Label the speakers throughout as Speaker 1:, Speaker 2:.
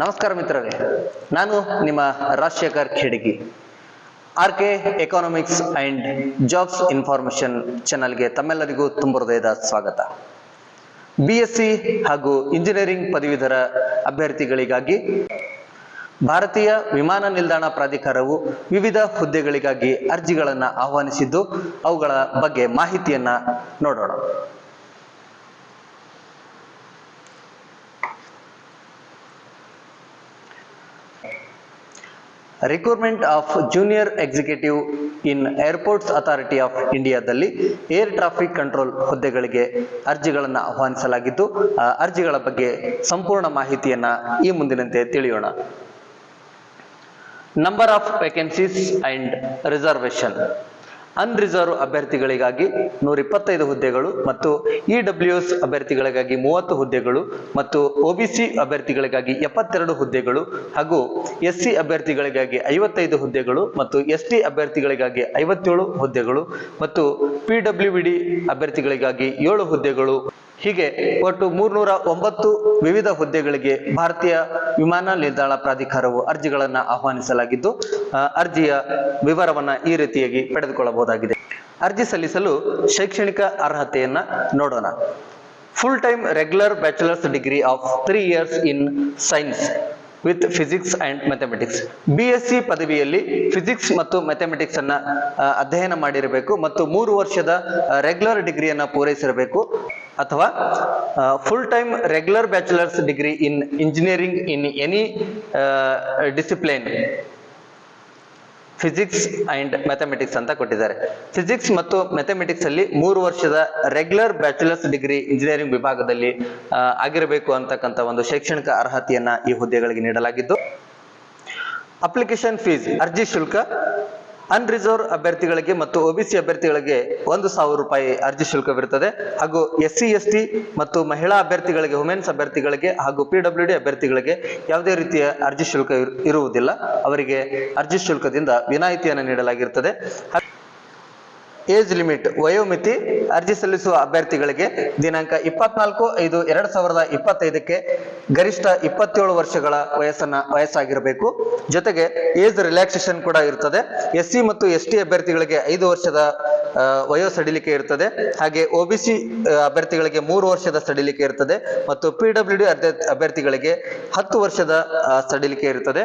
Speaker 1: ನಮಸ್ಕಾರ ಮಿತ್ರರೇ, ನಾನು ನಿಮ್ಮ Rajashekhar Khedagi. R K economics and jobs information ಚಾನಲ್ಗೆ ತಮ್ಮೆಲ್ಲರಿಗೂ ತುಂಬ ಹೃದಯದ ಸ್ವಾಗತ. ಬಿ ಎಸ್ ಸಿ ಹಾಗೂ ಇಂಜಿನಿಯರಿಂಗ್ ಪದವೀಧರ ಅಭ್ಯರ್ಥಿಗಳಿಗಾಗಿ, ಭಾರತೀಯ ವಿಮಾನ ನಿಲ್ದಾಣ ಪ್ರಾಧಿಕಾರವು ವಿವಿಧ ಹುದ್ದೆಗಳಿಗಾಗಿ ಅರ್ಜಿಗಳನ್ನು ಆಹ್ವಾನಿಸಿದ್ದು, ಅವುಗಳ ಬಗ್ಗೆ ಮಾಹಿತಿಯನ್ನ ನೋಡೋಣ. Recruitment of junior executive in airports authority of ಇಂಡಿಯಾದಲ್ಲಿ ಏರ್ ಟ್ರಾಫಿಕ್ ಕಂಟ್ರೋಲ್ ಹುದ್ದೆಗಳಿಗೆ ಅರ್ಜಿಗಳನ್ನು ಆಹ್ವಾನಿಸಲಾಗಿದ್ದು ಅರ್ಜಿಗಳ ಬಗ್ಗೆ ಸಂಪೂರ್ಣ ಮಾಹಿತಿಯನ್ನು ಈ ಮುಂದಿನಂತೆ ತಿಳಿಯೋಣ. Number of vacancies and reservation unreserved ಅಭ್ಯರ್ಥಿಗಳಿಗಾಗಿ ನೂರ ಇಪ್ಪತ್ತೈದು ಹುದ್ದೆಗಳು ಮತ್ತು ಇ ಡಬ್ಲ್ಯೂ ಎಸ್ ಅಭ್ಯರ್ಥಿಗಳಿಗಾಗಿ ಮೂವತ್ತು ಹುದ್ದೆಗಳು ಮತ್ತು ಒಬಿಸಿ ಅಭ್ಯರ್ಥಿಗಳಿಗಾಗಿ ಎಪ್ಪತ್ತೆರಡು ಹುದ್ದೆಗಳು ಹಾಗೂ ಎಸ್ ಸಿ ಅಭ್ಯರ್ಥಿಗಳಿಗಾಗಿ ಐವತ್ತೈದು ಹುದ್ದೆಗಳು ಮತ್ತು ಎಸ್ ಟಿ ಅಭ್ಯರ್ಥಿಗಳಿಗಾಗಿ ಐವತ್ತೇಳು ಹುದ್ದೆಗಳು ಮತ್ತು ಪಿ ಡಬ್ಲ್ಯೂ ಡಿ ಅಭ್ಯರ್ಥಿಗಳಿಗಾಗಿ ಏಳು ಹುದ್ದೆಗಳು ಹೀಗೆ ಒಟ್ಟು ಮೂರ್ನೂರ ಒಂಬತ್ತು ವಿವಿಧ ಹುದ್ದೆಗಳಿಗೆ ಭಾರತೀಯ ವಿಮಾನ ನಿಲ್ದಾಣ ಪ್ರಾಧಿಕಾರವು ಅರ್ಜಿಗಳನ್ನು ಆಹ್ವಾನಿಸಲಾಗಿದ್ದು ಅರ್ಜಿಯ ವಿವರವನ್ನ ಈ ರೀತಿಯಾಗಿ ಪಡೆದುಕೊಳ್ಳಬಹುದಾಗಿದೆ. ಅರ್ಜಿ ಸಲ್ಲಿಸಲು ಶೈಕ್ಷಣಿಕ ಅರ್ಹತೆಯನ್ನ ನೋಡೋಣ. Full time regular bachelors degree of three years in science with physics and mathematics B S C ಪದವಿಯಲ್ಲಿ physics ಮತ್ತು ಮ್ಯಾಥಮೆಟಿಕ್ಸ್ ಅನ್ನ ಅಧ್ಯಯನ ಮಾಡಿರಬೇಕು ಮತ್ತು ಮೂರು ವರ್ಷದ ರೆಗ್ಯುಲರ್ ಡಿಗ್ರಿಯನ್ನು ಪೂರೈಸಿರಬೇಕು. ಅಥವಾ full time regular bachelors degree in engineering in any discipline physics and mathematics ಅಂತ ಕೊಟ್ಟಿದ್ದಾರೆ. ಫಿಸಿಕ್ಸ್ ಮತ್ತು ಮ್ಯಾಥಮೆಟಿಕ್ಸ್ ಅಲ್ಲಿ ಮೂರು ವರ್ಷದ ರೆಗ್ಯುಲರ್ ಬ್ಯಾಚುಲರ್ಸ್ ಡಿಗ್ರಿ ಇಂಜಿನಿಯರಿಂಗ್ ವಿಭಾಗದಲ್ಲಿ ಆಗಿರಬೇಕು ಅಂತಕ್ಕಂಥ ಒಂದು ಶೈಕ್ಷಣಿಕ ಅರ್ಹತೆಯನ್ನ ಈ ಹುದ್ದೆಗಳಿಗೆ ನೀಡಲಾಗಿದ್ದು. ಅಪ್ಲಿಕೇಶನ್ ಫೀಸ್ ಅರ್ಜಿ ಶುಲ್ಕ ಅನ್ರಿಸರ್ವ್ ಅಭ್ಯರ್ಥಿಗಳಿಗೆ ಮತ್ತು ಒಬಿಸಿ ಅಭ್ಯರ್ಥಿಗಳಿಗೆ ಒಂದು ಸಾವಿರ ರೂಪಾಯಿ ಅರ್ಜಿ ಶುಲ್ಕವಿರುತ್ತದೆ. ಹಾಗೂ ಎಸ್ ಸಿ ಎಸ್ ಟಿ ಮತ್ತು ಮಹಿಳಾ ಅಭ್ಯರ್ಥಿಗಳಿಗೆ ವುಮೆನ್ಸ್ ಅಭ್ಯರ್ಥಿಗಳಿಗೆ ಹಾಗೂ ಪಿ ಡಬ್ಲ್ಯೂ ಡಿ ಅಭ್ಯರ್ಥಿಗಳಿಗೆ ಯಾವುದೇ ರೀತಿಯ ಅರ್ಜಿ ಶುಲ್ಕ ಇರು- ಇರುವುದಿಲ್ಲ. ಅವರಿಗೆ ಅರ್ಜಿ ಶುಲ್ಕದಿಂದ ವಿನಾಯಿತಿಯನ್ನು ನೀಡಲಾಗಿರುತ್ತದೆ. ಏಜ್ ಲಿಮಿಟ್ ವಯೋಮಿತಿ ಅರ್ಜಿ ಸಲ್ಲಿಸುವ ಅಭ್ಯರ್ಥಿಗಳಿಗೆ ದಿನಾಂಕ ಇಪ್ಪತ್ನಾಲ್ಕು ಐದು ಎರಡ್ ಸಾವಿರದ ಇಪ್ಪತ್ತೈದಕ್ಕೆ ಗರಿಷ್ಠ ಇಪ್ಪತ್ತೇಳು ವರ್ಷಗಳ ವಯಸ್ಸನ್ನ ವಯಸ್ಸಾಗಿರಬೇಕು. ಜೊತೆಗೆ ಏಜ್ ರಿಲ್ಯಾಕ್ಸೇಷನ್ ಕೂಡ ಇರ್ತದೆ. ಎಸ್ ಸಿ ಮತ್ತು ಎಸ್ ಟಿ ಅಭ್ಯರ್ಥಿಗಳಿಗೆ ಐದು ವರ್ಷದ ವಯೋ ಸಡಿಲಿಕೆ ಇರ್ತದೆ. ಹಾಗೆ ಒಬಿಸಿ ಅಭ್ಯರ್ಥಿಗಳಿಗೆ ಮೂರು ವರ್ಷದ ಸಡಿಲಿಕೆ ಇರ್ತದೆ. ಮತ್ತು ಪಿ ಡಬ್ಲ್ಯೂ ಡಿ ಅಭ್ಯರ್ಥಿಗಳಿಗೆ ಹತ್ತು ವರ್ಷದ ಸಡಿಲಿಕೆ ಇರುತ್ತದೆ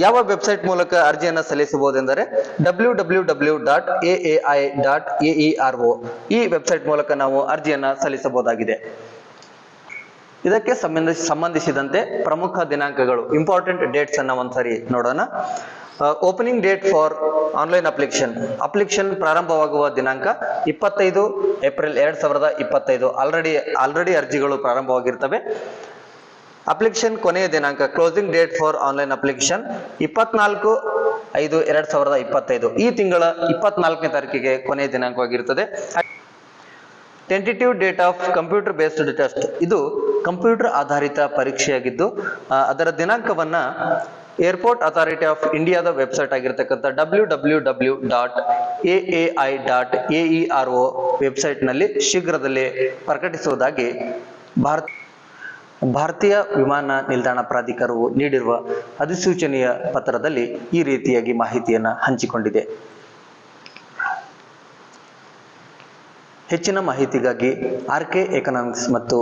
Speaker 1: ಯಾವ ವೆಬ್ಸೈಟ್ ಮೂಲಕ ಅರ್ಜಿಯನ್ನು ಸಲ್ಲಿಸಬಹುದೆಂದರೆ W W W dot A dot A E R O ಈ ವೆಬ್ಸೈಟ್ ಮೂಲಕ ನಾವು ಅರ್ಜಿಯನ್ನು ಸಲ್ಲಿಸಬಹುದಾಗಿದೆ. ಇದಕ್ಕೆ ಸಂಬಂಧಿಸಿ ಸಂಬಂಧಿಸಿದಂತೆ ಪ್ರಮುಖ ದಿನಾಂಕಗಳು ಇಂಪಾರ್ಟೆಂಟ್ ಡೇಟ್ಸ್ ಅನ್ನ ಒಂದ್ಸರಿ ನೋಡೋಣ. Opening date for online application application ಪ್ರಾರಂಭವಾಗುವ ದಿನಾಂಕ ಇಪ್ಪತ್ತೈದು ಏಪ್ರಿಲ್ ಎರಡ್ ಸಾವಿರದ ಇಪ್ಪತ್ತೈದು. ಆಲ್ರೆಡಿ ಆಲ್ರೆಡಿ ಅರ್ಜಿಗಳು ಪ್ರಾರಂಭವಾಗಿರ್ತವೆ. ಅಪ್ಲಿಕೇಶನ್ ಕೊನೆಯ ದಿನಾಂಕ closing date for online application ಇಪ್ಪತ್ನಾಲ್ಕು ಐದು ಎರಡ್ ಸಾವಿರದ ಇಪ್ಪತ್ತೈದು. ಈ ತಿಂಗಳ ಇಪ್ಪತ್ನಾಲ್ಕನೇ ತಾರೀಕಿಗೆ ಕೊನೆಯ ದಿನಾಂಕವಾಗಿರುತ್ತದೆ. Tentative date of computer based test ಇದು ಕಂಪ್ಯೂಟರ್ ಆಧಾರಿತ ಪರೀಕ್ಷೆಯಾಗಿದ್ದು ಅದರ ದಿನಾಂಕವನ್ನ ಏರ್ಪೋರ್ಟ್ ಅಥಾರಿಟಿ ಆಫ್ ಇಂಡಿಯಾದ ವೆಬ್ಸೈಟ್ ಆಗಿರ್ತಕ್ಕಂಥ W W W dot A A I dot A E R O ವೆಬ್ಸೈಟ್ನಲ್ಲಿ ಶೀಘ್ರದಲ್ಲೇ ಪ್ರಕಟಿಸುವುದಾಗಿ ಭಾರತ ಭಾರತೀಯ ವಿಮಾನ ನಿಲ್ದಾಣ ಪ್ರಾಧಿಕಾರವು ನೀಡಿರುವ ಅಧಿಸೂಚನೆಯ ಪತ್ರದಲ್ಲಿ ಈ ರೀತಿಯಾಗಿ ಮಾಹಿತಿಯನ್ನು ಹಂಚಿಕೊಂಡಿದೆ. ಹೆಚ್ಚಿನ ಮಾಹಿತಿಗಾಗಿ ಆರ್ ಕೆ ಎಕನಾಮಿಕ್ಸ್ ಮತ್ತು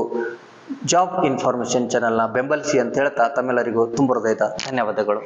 Speaker 1: ಜಾಬ್ ಇನ್ಫಾರ್ಮೇಶನ್ ಚಾನೆಲ್ನ ಬೆಂಬಲಿಸಿ ಅಂತ ಹೇಳ್ತಾ ತಮ್ಮೆಲ್ಲರಿಗೂ ತುಂಬ ಹೃದಯದ ಧನ್ಯವಾದಗಳು.